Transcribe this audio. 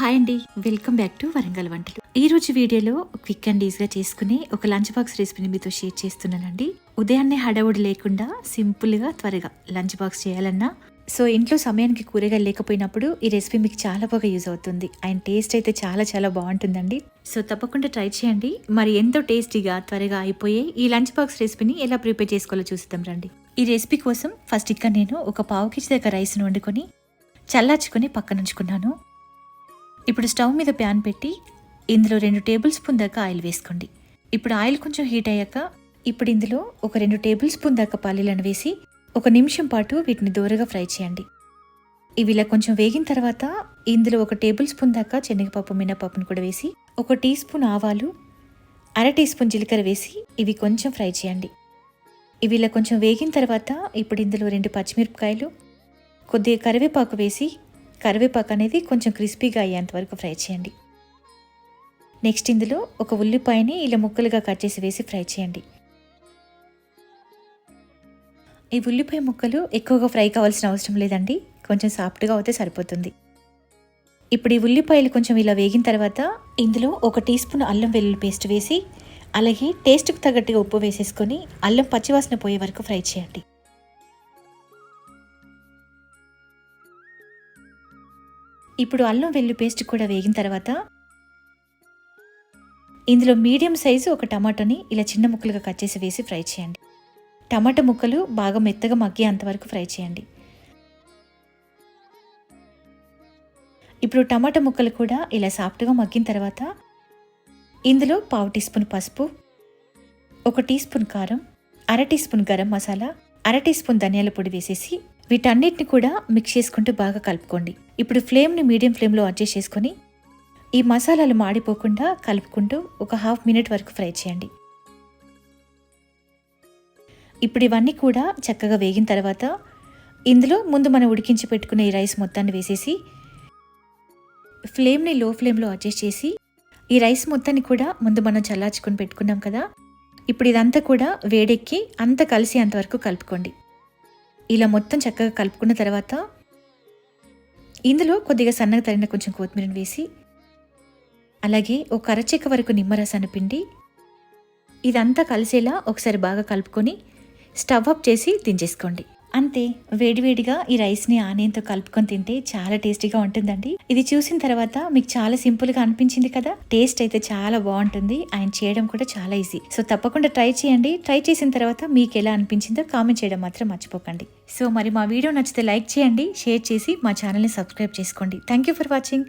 Hi అండి. Welcome back to Warangal వంటలు. ఈ రోజు వీడియోలో క్విక్ అండ్ ఈజీగా చేసుకునే ఒక లంచ్ బాక్స్ రెసిపీని మీతో షేర్ చేస్తున్నానండి. ఉదయాన్నే హడావుడి లేకుండా సింపుల్గా త్వరగా లంచ్ బాక్స్ చేయాలన్నా సో ఇంట్లో సమయానికి కూరగాయలు లేకపోయినప్పుడు ఈ రెసిపీ మీకు చాలా బాగా యూజ్ అవుతుంది. అండ్ టేస్ట్ అయితే చాలా చాలా బాగుంటుందండి. సో తప్పకుండా ట్రై చేయండి. మరి ఎంతో టేస్టీగా త్వరగా అయిపోయే ఈ లంచ్ బాక్స్ రెసిపీని ఎలా ప్రిపేర్ చేసుకోవాలో చూస్తాం రండి. ఈ రెసిపీ కోసం ఫస్ట్ ఇక్కడ నేను ఒక పావు కేజీ దగ్గర రైస్ను వండుకొని చల్లార్చుకొని పక్కన ఉంచుకున్నాను. ఇప్పుడు స్టవ్ మీద ప్యాన్ పెట్టి ఇందులో రెండు టేబుల్ స్పూన్ దాకా ఆయిల్ వేసుకోండి. ఇప్పుడు ఆయిల్ కొంచెం హీట్ అయ్యాక ఇప్పుడు ఇందులో ఒక రెండు టేబుల్ స్పూన్ దాకా పల్లీలను వేసి ఒక నిమిషం పాటు వీటిని దూరగా ఫ్రై చేయండి. ఇవి ఇలా కొంచెం వేగిన తర్వాత ఇందులో ఒక టేబుల్ స్పూన్ దాకా శనగపప్పు మినపప్పును కూడా వేసి ఒక టీ స్పూన్ ఆవాలు అర టీ స్పూన్ జీలకర్ర వేసి ఇవి కొంచెం ఫ్రై చేయండి. ఇవి ఇలా కొంచెం వేగిన తర్వాత ఇప్పుడు ఇందులో రెండు పచ్చిమిరపకాయలు కొద్దిగా కరివేపాకు వేసి కరివేపాకు అనేది కొంచెం క్రిస్పీగా అయ్యేంత వరకు ఫ్రై చేయండి. నెక్స్ట్ ఇందులో ఒక ఉల్లిపాయని ఇలా ముక్కలుగా కట్ చేసి వేసి ఫ్రై చేయండి. ఈ ఉల్లిపాయ ముక్కలు ఎక్కువగా ఫ్రై కావాల్సిన అవసరం లేదండి. కొంచెం సాఫ్ట్గా అవుతే సరిపోతుంది. ఇప్పుడు ఈ ఉల్లిపాయలు కొంచెం ఇలా వేగిన తర్వాత ఇందులో ఒక టీ స్పూన్ అల్లం వెల్లుల్లి పేస్ట్ వేసి అలాగే టేస్ట్కి తగ్గట్టుగా ఉప్పు వేసేసుకొని అల్లం పచ్చివాసన పోయే వరకు ఫ్రై చేయండి. ఇప్పుడు అల్లం వెల్లు పేస్ట్ కూడా వేగిన తర్వాత ఇందులో మీడియం సైజు ఒక టమాటోని ఇలా చిన్న ముక్కలుగా కట్ చేసి వేసి ఫ్రై చేయండి. టమాటా ముక్కలు బాగా మెత్తగా మగ్గే అంతవరకు ఫ్రై చేయండి. ఇప్పుడు టమాటా ముక్కలు కూడా ఇలా సాఫ్ట్గా మగ్గిన తర్వాత ఇందులో పావు టీ స్పూన్ పసుపు ఒక టీ స్పూన్ కారం అర టీ స్పూన్ గరం మసాలా అర టీ స్పూన్ ధనియాల పొడి వేసేసి వీటన్నిటిని కూడా మిక్స్ చేసుకుంటూ బాగా కలుపుకోండి. ఇప్పుడు ఫ్లేమ్ని మీడియం ఫ్లేమ్లో అడ్జస్ట్ చేసుకొని ఈ మసాలాలు మాడిపోకుండా కలుపుకుంటూ ఒక హాఫ్ మినిట్ వరకు ఫ్రై చేయండి. ఇప్పుడు ఇవన్నీ కూడా చక్కగా వేగిన తర్వాత ఇందులో ముందు మనం ఉడికించి పెట్టుకున్న ఈ రైస్ మొత్తాన్ని వేసేసి ఫ్లేమ్ని లో ఫ్లేమ్లో అడ్జస్ట్ చేసి ఈ రైస్ మొత్తాన్ని కూడా ముందు మనం చల్లార్చుకొని పెట్టుకున్నాం కదా. ఇప్పుడు ఇదంతా కూడా వేడెక్కి అంత కలిసి అంతవరకు కలుపుకోండి. ఇలా మొత్తం చక్కగా కలుపుకున్న తర్వాత ఇందులో కొద్దిగా సన్నగా తరిగిన కొంచెం కొత్తిమీరని వేసి అలాగే ఒక అరచెక్క వరకు నిమ్మరసాన్ని పిండి ఇదంతా కలిసేలా ఒకసారి బాగా కలుపుకొని స్టవ్ అప్ చేసి దించేసుకోండి. అంతే వేడివేడిగా ఈ రైస్ని ఆనియన్తో కలుపుకొని తింటే చాలా టేస్టీగా ఉంటుందండి. ఇది చూసిన తర్వాత మీకు చాలా సింపుల్గా అనిపించింది కదా? టేస్ట్ అయితే చాలా బాగుంటుంది. ఆయన చేయడం కూడా చాలా ఈజీ. సో తప్పకుండా ట్రై చేయండి. ట్రై చేసిన తర్వాత మీకు ఎలా అనిపించిందో కామెంట్ చేయడం మాత్రం మర్చిపోకండి. సో మరి మా వీడియో నచ్చితే లైక్ చేయండి షేర్ చేసి మా ఛానల్ని సబ్స్క్రైబ్ చేసుకోండి. Thank you for watching.